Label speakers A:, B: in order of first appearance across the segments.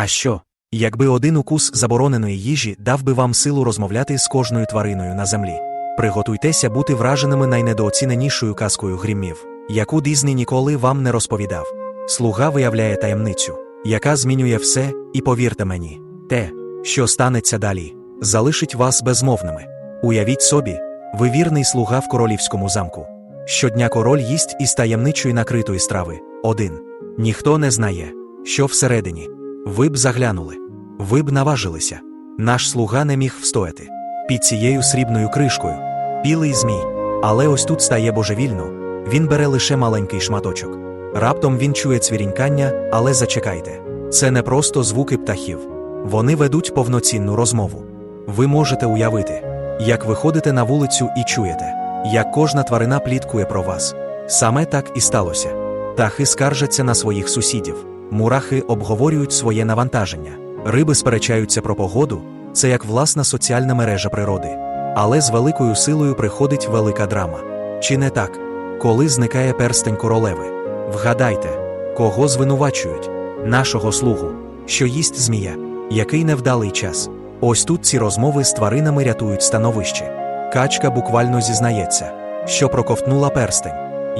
A: А що, якби один укус забороненої їжі дав би вам силу розмовляти з кожною твариною на землі? Приготуйтеся бути враженими найнедооціненішою казкою грімів, яку Дізні ніколи вам не розповідав. Слуга виявляє таємницю, яка змінює все, і повірте мені, те, що станеться далі, залишить вас безмовними. Уявіть собі, ви вірний слуга в королівському замку. Щодня король їсть із таємничої накритої страви один. Ніхто не знає, що всередині. Ви б заглянули, ви б наважилися. Наш слуга не міг встояти. Під цією срібною кришкою, білий змій. Але ось тут стає божевільно, він бере лише маленький шматочок. Раптом він чує цвірінькання, але зачекайте. Це не просто звуки птахів. Вони ведуть повноцінну розмову. Ви можете уявити, як виходите на вулицю і чуєте, як кожна тварина пліткує про вас. Саме так і сталося. Птахи скаржаться на своїх сусідів, мурахи обговорюють своє навантаження, риби сперечаються про погоду, це як власна соціальна мережа природи. Але з великою силою приходить велика драма. Чи не так? Коли зникає перстень королеви? Вгадайте, кого звинувачують? Нашого слугу, що їсть змія, який невдалий час. Ось тут ці розмови з тваринами рятують становище. Качка буквально зізнається, що проковтнула перстень.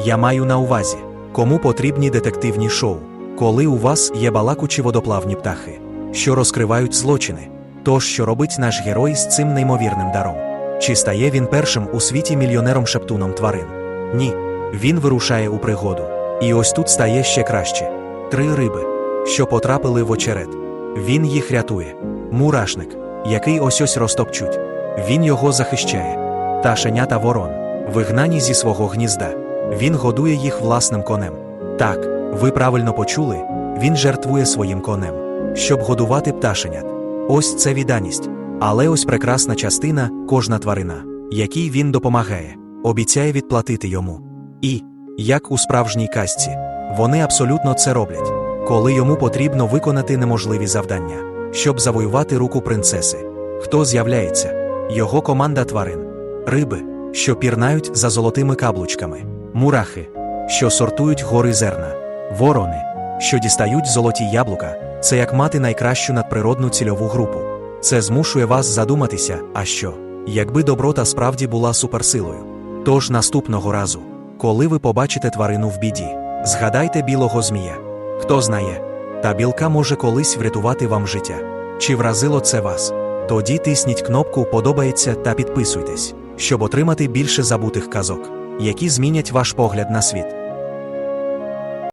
A: Я маю на увазі, кому потрібні детективні шоу, коли у вас є балакучі водоплавні птахи, що розкривають злочини. Тож, що робить наш герой з цим неймовірним даром? Чи стає він першим у світі мільйонером шептуном тварин? Ні. Він вирушає у пригоду. І ось тут стає ще краще: три риби, що потрапили в очерет. Він їх рятує. Мурашник, який ось ось розтопчуть. Він його захищає. Ташенята ворон, вигнані зі свого гнізда. Він годує їх власним конем. Так, ви правильно почули, він жертвує своїм конем, щоб годувати пташенят. Ось це відданість. Але ось прекрасна частина, кожна тварина, якій він допомагає, обіцяє відплатити йому. І, як у справжній казці, вони абсолютно це роблять, коли йому потрібно виконати неможливі завдання, щоб завоювати руку принцеси. Хто з'являється? Його команда тварин, риби, що пірнають за золотими каблучками, мурахи, що сортують гори зерна, ворони, що дістають золоті яблука. Це як мати найкращу надприродну цільову групу. Це змушує вас задуматися, а що, якби доброта справді була суперсилою. Тож наступного разу, коли ви побачите тварину в біді, згадайте білого змія. Хто знає, та білка може колись врятувати вам життя. Чи вразило це вас? Тоді тисніть кнопку Подобається та підписуйтесь, щоб отримати більше забутих казок, які змінять ваш погляд на світ.